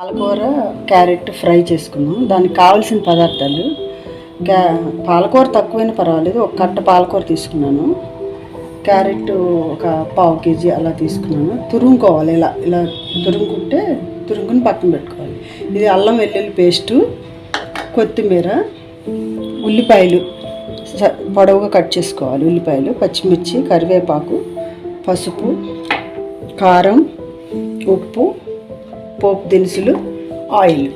పాలకూర carrot fry చేసుకున్నాం. దానికి కావాల్సిన పదార్థాలు క్యా పాలకూర తక్కువైనా పర్వాలేదు. ఒక కట్ట పాలకూర తీసుకున్నాను. క్యారెట్ ఒక పావు కేజీ అలా తీసుకున్నాను. తురుముకోవాలి ఇలా ఇలా తురుముకుంటే తురుముకుని పక్కన పెట్టుకోవాలి. ఇది అల్లం వెల్లుల్లి పేస్టు కొత్తిమీర ఉల్లిపాయలు స- పొడవుగా కట్ చేసుకోవాలి ఉల్లిపాయలు పచ్చిమిర్చి కరివేపాకు పసుపు కారం ఉప్పు పోపు దినుసులు ఆయిల్.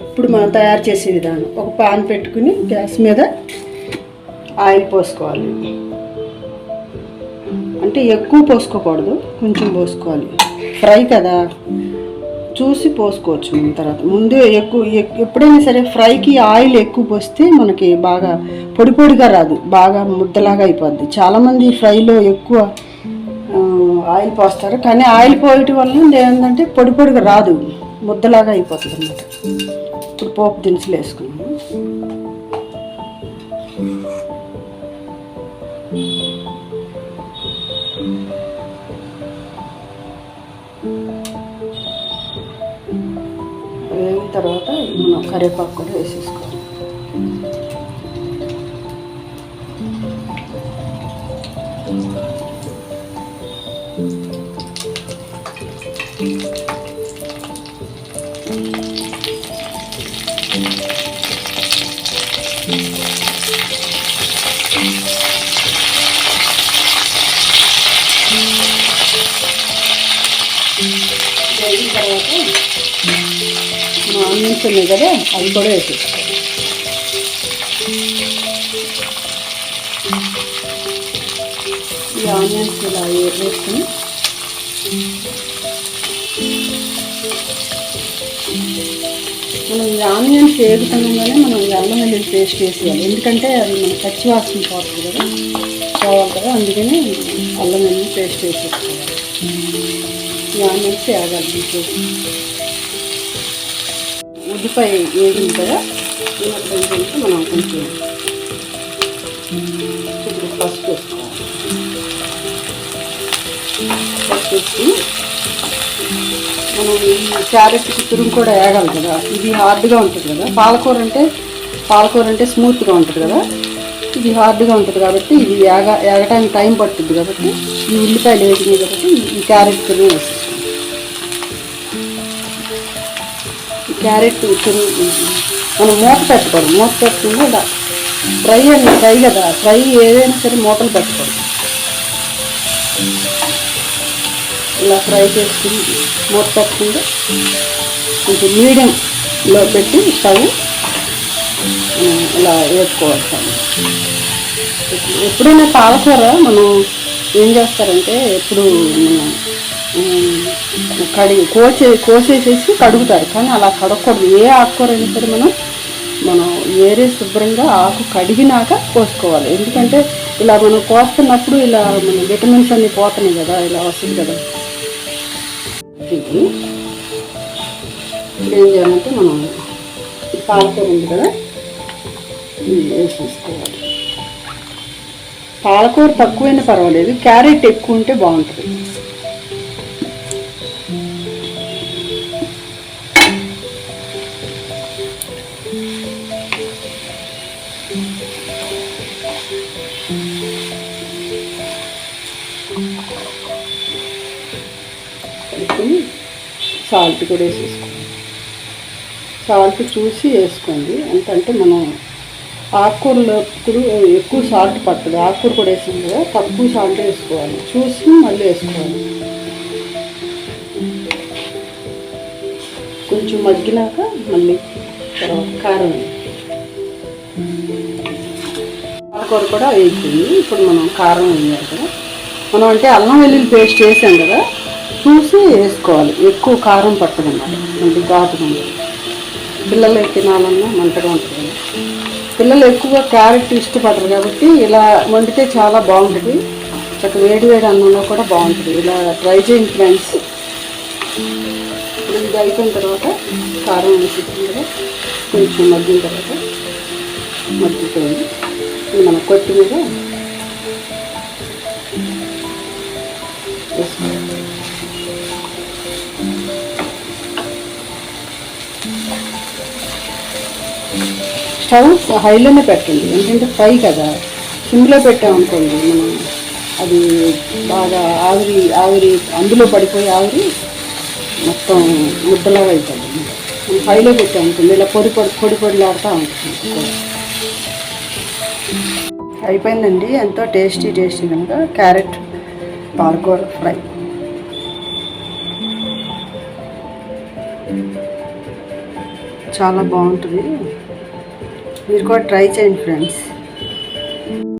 ఇప్పుడు మనం తయారు చేసే విధానం. ఒక పాన్ పెట్టుకుని గ్యాస్ మీద ఆయిల్ పోసుకోవాలి. అంటే ఎక్కువ పోసుకోకూడదు కొంచెం పోసుకోవాలి. ఫ్రై కదా? చూసి పోసుకోవచ్చు మనం తర్వాత. ముందు ఎక్కువ ఎప్పుడైనా సరే ఫ్రైకి ఆయిల్ ఎక్కువ పోస్తే మనకి బాగా పొడి పొడిగా రాదు. బాగా ముద్దలాగా అయిపోద్ది. చాలామంది ఫ్రైలో ఎక్కువ ఆయిల్ పోస్తారు. కానీ ఆయిల్ పోయటం వల్ల ఏంటంటే పొడి పొడిగా రాదు. ముద్దలాగా అయిపోతుంది అన్నమాట. ఇప్పుడు పోపు దినుసులు వేసుకున్నాము వేగిన తర్వాత మనం కరివేపాకు కూడా వేసేసుకోవాలి. వేగిన తర్వాత మన ఆనియన్స్ ఉన్నాయి కదా అవి కూడా వేసేసుకోవాలి ఆనియన్స్ ఇలా వేసుకుని మనం ఈ ఆనియన్స్ వేగుతుండగానే మనం ఈ అల్లం వెల్లుల్లి పేస్ట్ వేసేయాలి. ఎందుకంటే అది మన పచ్చి వాసన పోతుంది కదా. పోవాలి కదా. అందుకని అల్లం వెల్లుల్లి పేస్ట్ వేసేసుకోవాలి. ఈ ఆనియన్స్ వేగాలి దీంట్లో. ఉల్లిపాయ వేగింది కదా. మనం కొంచెం ఇప్పుడు పసుపు వేసుకోవాలి. పసుపు మనం ఈ క్యారెట్కి తురుము కూడా వేయగలం కదా. ఇది హార్డ్గా ఉంటుంది కదా. పాలకూర అంటే పాలకూర అంటే స్మూత్గా ఉంటుంది కదా. ఇది హార్డ్గా ఉంటుంది కాబట్టి ఇది ఏగ ఏగటానికి టైం పడుతుంది కాబట్టి ఈ ఉల్లిపాయలు వేసినాయి కాబట్టి ఈ క్యారెట్ తురుము వేసేస్తాం. ఈ క్యారెట్ తురుము మనం మూత పెట్టకూడదు. మూత పెట్టకుండా ఫ్రై అని ఫ్రై కదా. ఫ్రై ఏదైనా సరే మూతలు పెట్టకూడదు. ఇలా ఫ్రై చేసుకుని మూత పెట్టకుండా కొంచెం మీడియంలో పెట్టి స్టవ్ ఇలా వేసుకోవాలి ఎప్పుడైనా పాలకూర మనం ఏం చేస్తారంటే ఎప్పుడు కడిగి కోసే కోసేసేసి కడుగుతారు. కానీ అలా కడగకూడదు. ఏ ఆకుకూర అయినా సరే మనం మనం వేరే శుభ్రంగా ఆకు కడిగినాక కోసుకోవాలి. ఎందుకంటే ఇలా మనం కోస్తున్నప్పుడు ఇలా మన విటమిన్స్ అన్నీ పోతున్నాయి కదా ఇలా వస్తుంది కదా. ఇది ఇప్పుడు ఏం చేయాలంటే మనం పాలకూర ఉంది కదా వేసేసుకోవాలి పాలకూర తక్కువైనా పర్వాలేదు క్యారెట్ ఎక్కువ ఉంటే బాగుంటుంది. వేసుకుని సాల్ట్ కూడా వేసేసుకోండి. సాల్ట్ చూసి వేసుకోండి. ఎంతంటే మనం ఆకుకూరలో ఇప్పుడు ఎక్కువ సాల్ట్ పట్టదు. ఆకుకూర కూడా వేసింది కదా తక్కువ సాల్ట్ వేసుకోవాలి. చూసి మళ్ళీ వేసుకోవాలి. కొంచెం మగ్గినాక మళ్ళీ తర్వాత కారం ఆకుకూర కూడా వేసింది ఇప్పుడు మనం కారం వేయాలి కదా. మనం అంటే అల్లం వెల్లుల్లి పేస్ట్ వేసాం కదా చూసి వేసుకోవాలి. ఎక్కువ కారం పట్టదన్నమాట అంటే ఘాటుగా ఉంటుంది పిల్లలు తినాలన్నా మంటగా ఉంటుంది. పిల్లలు ఎక్కువగా క్యారెట్ ఇష్టపడరు కాబట్టి ఇలా వండితే చాలా బాగుంటుంది. చక్క వేడి వేడి అన్నంలో కూడా బాగుంటుంది. ఇలా ట్రై చేయండి ఫ్రెండ్స్. ఇప్పుడు ఇది అయిపోయిన తర్వాత కారం వేసేసిన కదా కొంచెం మగ్గిన తర్వాత మగ్గిపోయింది. ఇది మన కొత్తిమీర వేసుకోవాలి. స్టవ్ హైలోనే పెట్టండి. ఎందుకంటే ఫ్రై కదా. సిమ్లో పెట్టామనుకోండి మనం. అది బాగా ఆవిరి ఆవిరి అందులో పడిపోయి ఆవిరి మొత్తం ముద్దలాగా అవుతుంది మనం హైలో పెట్టామనుకోండి ఇలా పొడి పొడి పొడి పొడిలాడుతూ ఉంటుంది. అయిపోయిందండి. ఎంతో టేస్టీ టేస్టీ కనుక క్యారెట్ పాలకూర ఫ్రై. చాలా బాగుంటుంది. మీరు కూడా ట్రై చేయండి ఫ్రెండ్స్